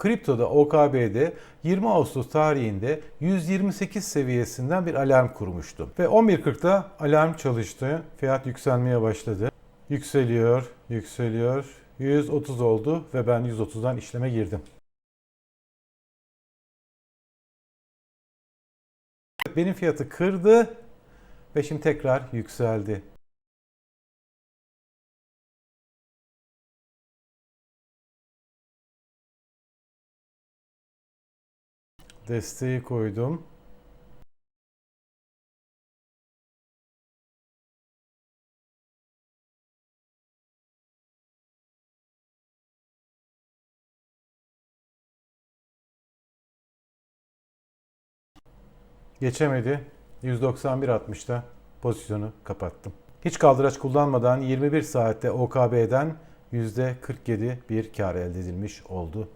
Kriptoda OKB'de 20 Ağustos tarihinde 128 seviyesinden bir alarm kurmuştu. Ve 11.40'da alarm çalıştı. Fiyat yükselmeye başladı. Yükseliyor, yükseliyor. 130 oldu ve ben 130'dan işleme girdim. Benim fiyatı kırdı ve şimdi tekrar yükseldi. Desteği koydum. Geçemedi. 191.60'da pozisyonu kapattım. Hiç kaldıraç kullanmadan 21 saatte OKB'den %47 bir kar elde edilmiş oldu